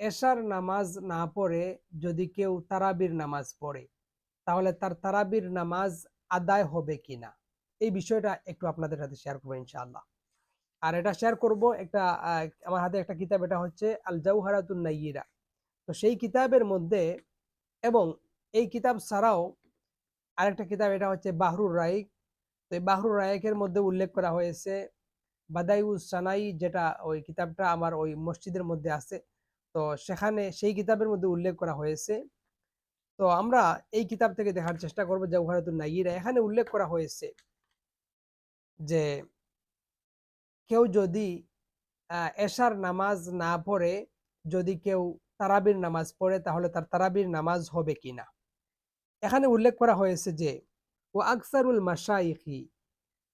এশার নামাজ না পড়ে যদি কেউ তারাবির নামাজ পড়ে, তাহলে তার তারাবির নামাজ আদায় হবে কিনা? এই বিষয়টা একটু আপনাদের সাথে শেয়ার করব ইনশাআল্লাহ। আর এটা শেয়ার করব একটা আমার হাতে একটা কিতাব, এটা হচ্ছে আল জাউহারাতুন নাইয়িরা। তো সেই কিতাবের মধ্যে এবং এই কিতাব ছাড়াও আরেকটা কিতাব, এটা হচ্ছে বাহরুর রাইক তো এই বাহরুর রায়কের মধ্যে উল্লেখ করা হয়েছে বাদাইউ সানাই, যেটা ওই কিতাবটা আমার ওই মসজিদের মধ্যে আছে। তো সেখানে সেই কিতাবের মধ্যে উল্লেখ করা হয়েছে। তো আমরা এই কিতাব থেকে দেখার চেষ্টা করব জওহারাতুন নাইরা এখানে উল্লেখ করা হয়েছে যে কেউ যদি এশার নামাজ না পড়ে, যদি কেউ তারাবির নামাজ পড়ে, তাহলে তার তারাবির নামাজ হবে কিনা? এখানে উল্লেখ করা হয়েছে যে, ও আকসারুল মাশাইখি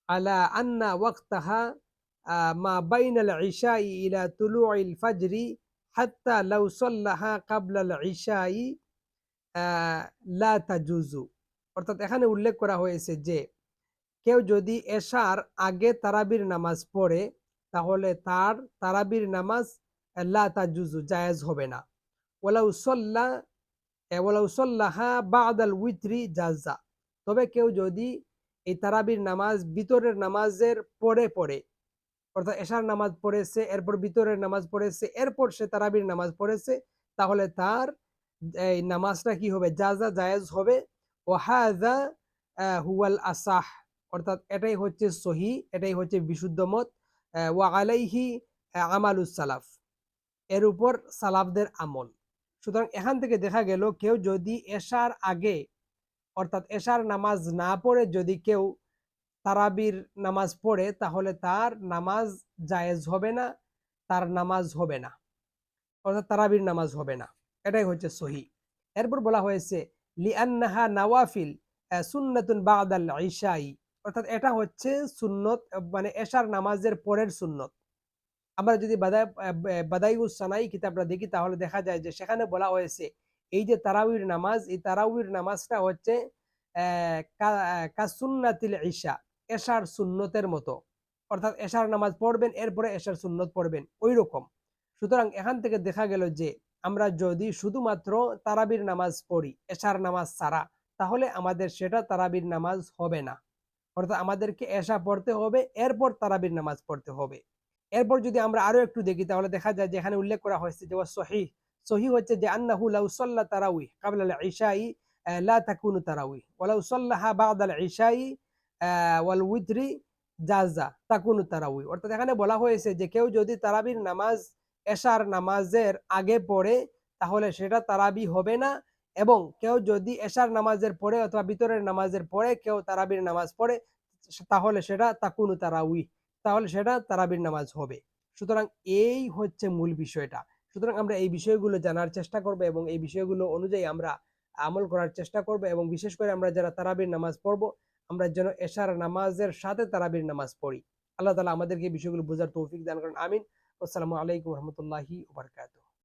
আলা আন্না ওয়াক্তাহা মা বাইনাল ইশাই ইলা তুলুইল ফাজরি হাত্তা লাউ সাল্লাহা কাবলাল ইশাই লা তাজুজু অর্থাৎ এখানে উল্লেখ করা হয়েছে যে, কেউ যদি এশার আগে তারাবির নামাজ পড়ে, তাহলে তার তারাবির নামাজ লা তাজুজু জায়েজ হবে না। ওলাউ সল্লা ওলাউ সল্লাহা বাদাল উইত্রি জাজা তবে কেউ যদি এই তারাবির নামাজ ভিতরের নামাজের পরে পড়ে অর্থাৎ এশার নামাজ পড়েছে, এরপর ভিতরের নামাজ পড়েছে, এরপর সে তারাবির নামাজ পড়েছে, তাহলে তার, এই নামাজটা কি হবে? যা যা জায়েজ হবে ও হাজা হুয়াল আসাহ, অর্থাৎ এটাই হচ্ছে সহি, এটাই হচ্ছে বিশুদ্ধ মত ওয়া আলাইহি আমালুস সালাফ, এর উপর সালাফদের আমল। সুতরাং এখান থেকে দেখা গেল কেউ যদি এশার আগে, অর্থাৎ এশার নামাজ না পড়ে যদি কেউ তারাবির নামাজ পড়ে, তাহলে তার নামাজ জায়েজ হবে না, তার নামাজ হবে না। অর্থাৎ তারাবির নামাজ হবে না। এটাই হচ্ছে সহি। এরপর বলা হয়েছে, লিআন্নাহা নাওয়াফিল সুন্নাতুন বাদাল ইশাই অর্থাৎ এটা হচ্ছে সুন্নত মানে এশার নামাজের পরের সুন্নত। আমরা যদি বাদাই বাদাইউস সানাই কিতাবটা দেখি, তাহলে দেখা যায় যে সেখানে বলা হয়েছে, এই যে তারাউির নামাজ, এই তারাউির নামাজটা হচ্ছে কাসুন্নাতিল ঈশা। এশার সুন্নতের মতো। অর্থাৎ এশার নামাজ পড়বেন, এরপরে এশার সুন্নত পড়বেন। ওই রকম সুতরাং এখান থেকে দেখা গেল যে, আমরা যদি শুধুমাত্র তারাবির নামাজ পড়ি, এশার নামাজ ছাড়া, তাহলে আমাদের সেটা তারাবির নামাজ হবে না। অর্থাৎ আমাদেরকে এশা পড়তে হবে, এরপর তারাবির নামাজ পড়তে হবে। এরপর যদি আমরা আরও একটু দেখি, তাহলে দেখা যায় যে এখানে উল্লেখ করা হয়েছে যে সহি সহি হচ্ছে যে, আন্নাহু লাউ সাল্লা তারাউই কাবলা আল ইশাই লা তাকুনু তারাউই ওয়ালাউ সাল্লাহা বা'দা আল ইশাই ওয়াল উইতরি জাজা, তাকুনু তারাউই। অর্থাৎ এখানে বলা হয়েছে যে কেউ যদি তারাবির নামাজ, এশার নামাজের আগে পড়ে, তাহলে সেটা তারাবি হবে না। এবং কেউ যদি এশার নামাজের পরে অথবা ভিতরের নামাজের পরে কেউ তারাবির নামাজ পড়ে, তাহলে সেটা তাকুনু তারাউই। তাহলে সেটা তারাবির নামাজ হবে। সুতরাং এই হচ্ছে মূল বিষয়টা। সুতরাং আমরা এই বিষয়গুলো জানার চেষ্টা করব এবং এই বিষয়গুলো অনুযায়ী আমরা আমল করার চেষ্টা করব এবং বিশেষ করে আমরা যারা তারাবির নামাজ পড়ব আমরা যেন এশার নামাজের সাথে তারাবির নামাজ পড়ি। আল্লাহ তালা আমাদেরকে বিষয়গুলো বোঝার তৌফিক দান করেন। আমিন। আসসালামু আলাইকুম রহমতুল্লাহি ওবরকাত